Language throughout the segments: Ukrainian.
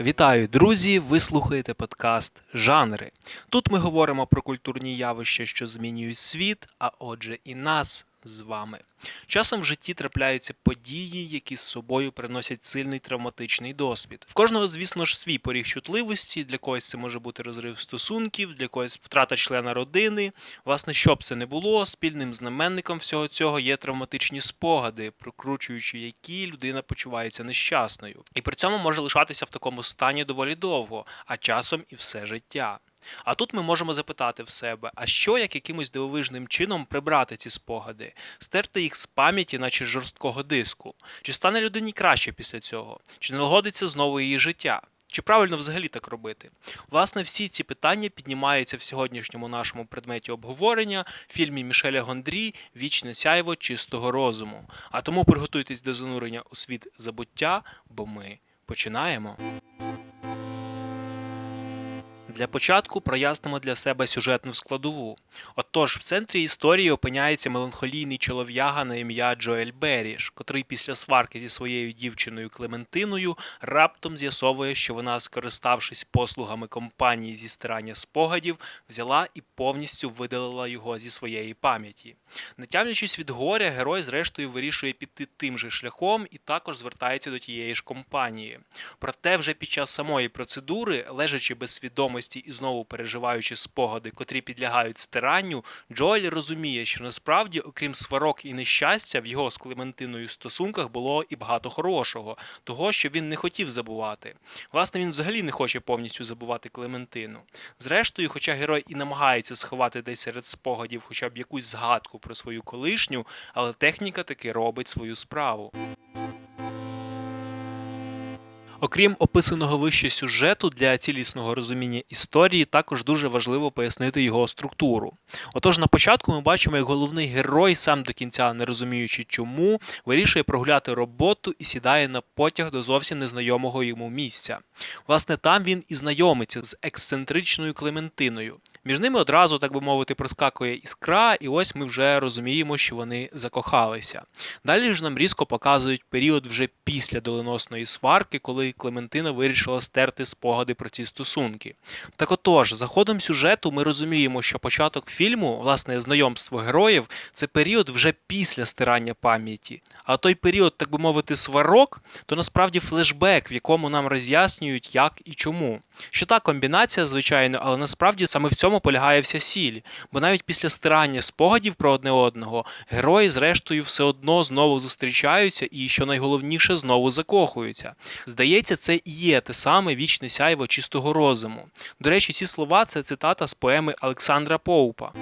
Вітаю, друзі! Ви слухаєте подкаст Жанри. Тут ми говоримо про культурні явища, що змінюють світ, а отже, і нас з вами. Часом в житті трапляються події, які з собою приносять сильний травматичний досвід. В кожного, звісно ж, свій поріг чутливості. Для когось це може бути розрив стосунків, для когось втрата члена родини. Власне, що б це не було, спільним знаменником всього цього є травматичні спогади, прокручуючи які людина почувається нещасною, і при цьому може лишатися в такому стані доволі довго, а часом і все життя. А тут ми можемо запитати в себе, а що як якимось дивовижним чином прибрати ці спогади, стерти їх з пам'яті, наче з жорсткого диску? Чи стане людині краще після цього? Чи налагодиться знову її життя? Чи правильно взагалі так робити? Власне, всі ці питання піднімаються в сьогоднішньому нашому предметі обговорення в фільмі Мішеля Гондрі Вічне сяйво чистого розуму. А тому приготуйтесь до занурення у світ забуття, бо ми починаємо. Для початку прояснимо для себе сюжетну складову. Отож, в центрі історії опиняється меланхолійний чолов'яга на ім'я Джоель Беріш, котрий після сварки зі своєю дівчиною Клементиною раптом з'ясовує, що вона, скориставшись послугами компанії зі стирання спогадів, взяла і повністю видалила його зі своєї пам'яті. Не тямлячись від горя, герой зрештою вирішує піти тим же шляхом і також звертається до тієї ж компанії. Проте вже під час самої процедури, лежачи без свідомості і знову переживаючи спогади, котрі підлягають стиранню, Джоель розуміє, що насправді, окрім сварок і нещастя, в його з Клементиною стосунках було і багато хорошого, того, що він не хотів забувати. Власне, він взагалі не хоче повністю забувати Клементину. Зрештою, хоча герой і намагається сховати десь серед спогадів хоча б якусь згадку про свою колишню, але техніка таки робить свою справу. Окрім описаного вище сюжету, для цілісного розуміння історії також дуже важливо пояснити його структуру. Отож, на початку ми бачимо, як головний герой, сам до кінця не розуміючи чому, вирішує прогуляти роботу і сідає на потяг до зовсім незнайомого йому місця. Власне, там він і знайомиться з ексцентричною Клементиною. Між ними одразу, так би мовити, проскакує іскра, і ось ми вже розуміємо, що вони закохалися. Далі ж нам різко показують період вже після доленосної сварки, коли Клементина вирішила стерти спогади про ці стосунки. Так отож, за ходом сюжету ми розуміємо, що початок фільму, власне, знайомство героїв, це період вже після стирання пам'яті. А той період, так би мовити, сварок, то насправді флешбек, в якому нам роз'яснюють, як і чому. Що та комбінація, звичайно, але насправді саме в цьому полягає вся сіль, бо навіть після стирання спогадів про одне одного герої, зрештою, все одно знову зустрічаються і, що найголовніше, знову закохуються. Здається, це і є те саме вічне сяйво чистого розуму. До речі, ці слова це цитата з поеми Олександра Поупа.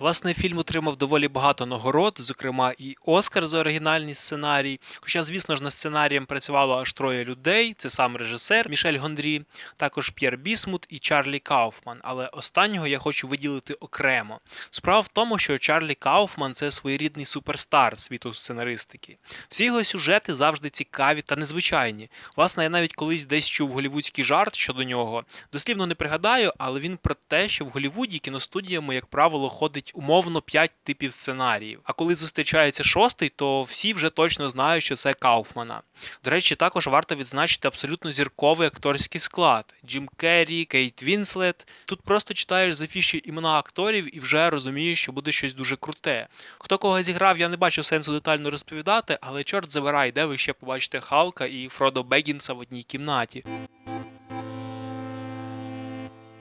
Власне, фільм отримав доволі багато нагород, зокрема і Оскар за оригінальний сценарій. Хоча, звісно ж, над сценарієм працювало аж троє людей: це сам режисер Мішель Гондрі, також П'єр Бісмут і Чарлі Кауфман. Але останнього я хочу виділити окремо. Справа в тому, що Чарлі Кауфман це своєрідний суперстар світу сценаристики. Всі його сюжети завжди цікаві та незвичайні. Власне, я навіть колись десь чув голівудський жарт щодо нього. Дослівно не пригадаю, але він про те, що в Голівуді кіностудіями, як правило, ходить умовно 5 типів сценаріїв. А коли зустрічається шостий, то всі вже точно знають, що це Кауфмана. До речі, також варто відзначити абсолютно зірковий акторський склад: Джим Керрі, Кейт Вінслет. Тут просто читаєш з афіші імена акторів і вже розумієш, що буде щось дуже круте. Хто кого зіграв, я не бачу сенсу детально розповідати, але чорт забирай, де ви ще побачите Халка і Фродо Бегінса в одній кімнаті.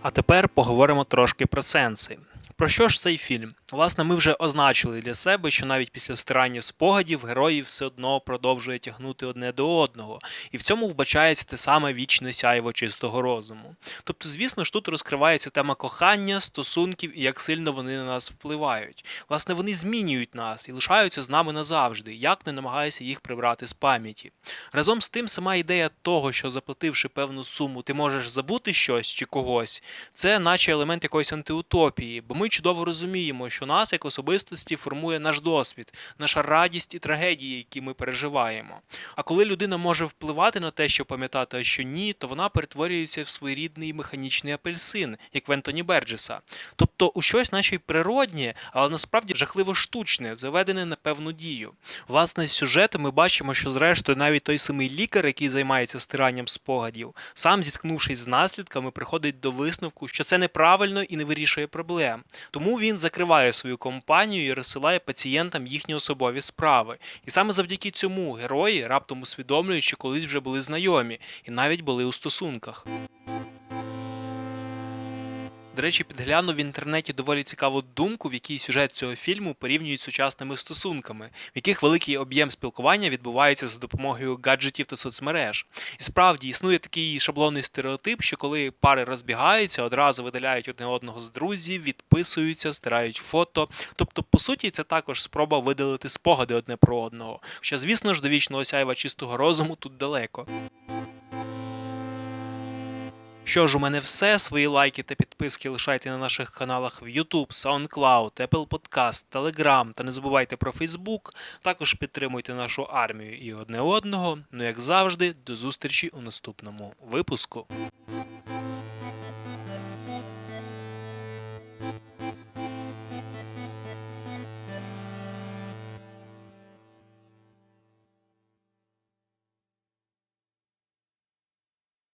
А тепер поговоримо трошки про сенси. Про що ж цей фільм? Власне, ми вже означили для себе, що навіть після стирання спогадів герої все одно продовжує тягнути одне до одного, і в цьому вбачається те саме вічне сяйво чистого розуму. Тобто, звісно ж, тут розкривається тема кохання, стосунків і як сильно вони на нас впливають. Власне, вони змінюють нас і лишаються з нами назавжди, як не намагайся їх прибрати з пам'яті. Разом з тим, сама ідея того, що заплативши певну суму, ти можеш забути щось чи когось, це наче елемент якоїсь антиутопії, бо ми чудово розуміємо, що нас як особистості формує наш досвід, наша радість і трагедії, які ми переживаємо. А коли людина може впливати на те, що пам'ятати, а що ні, то вона перетворюється в своєрідний механічний апельсин, як в Ентоні Берджеса. Тобто у щось наче й природнє, але насправді жахливо штучне, заведене на певну дію. Власне, з сюжету ми бачимо, що зрештою навіть той самий лікар, який займається стиранням спогадів, сам зіткнувшись з наслідками, приходить до висновку, що це неправильно і не вирішує проблем. Тому він закриває свою компанію і розсилає пацієнтам їхні особові справи. І саме завдяки цьому герої раптом усвідомлюють, що колись вже були знайомі і навіть були у стосунках. До речі, підглянув в інтернеті доволі цікаву думку, в якій сюжет цього фільму порівнюють з сучасними стосунками, в яких великий об'єм спілкування відбувається за допомогою гаджетів та соцмереж. І справді існує такий шаблонний стереотип, що коли пари розбігаються, одразу видаляють одне одного з друзів, відписуються, стирають фото. Тобто, по суті, це також спроба видалити спогади одне про одного. Хоча, звісно ж, до вічного сяйва чистого розуму тут далеко. Що ж, у мене все. Свої лайки та підписки лишайте на наших каналах в YouTube, SoundCloud, Apple Podcast, Telegram та не забувайте про Facebook. Також підтримуйте нашу армію і одне одного. Ну як завжди, до зустрічі у наступному випуску.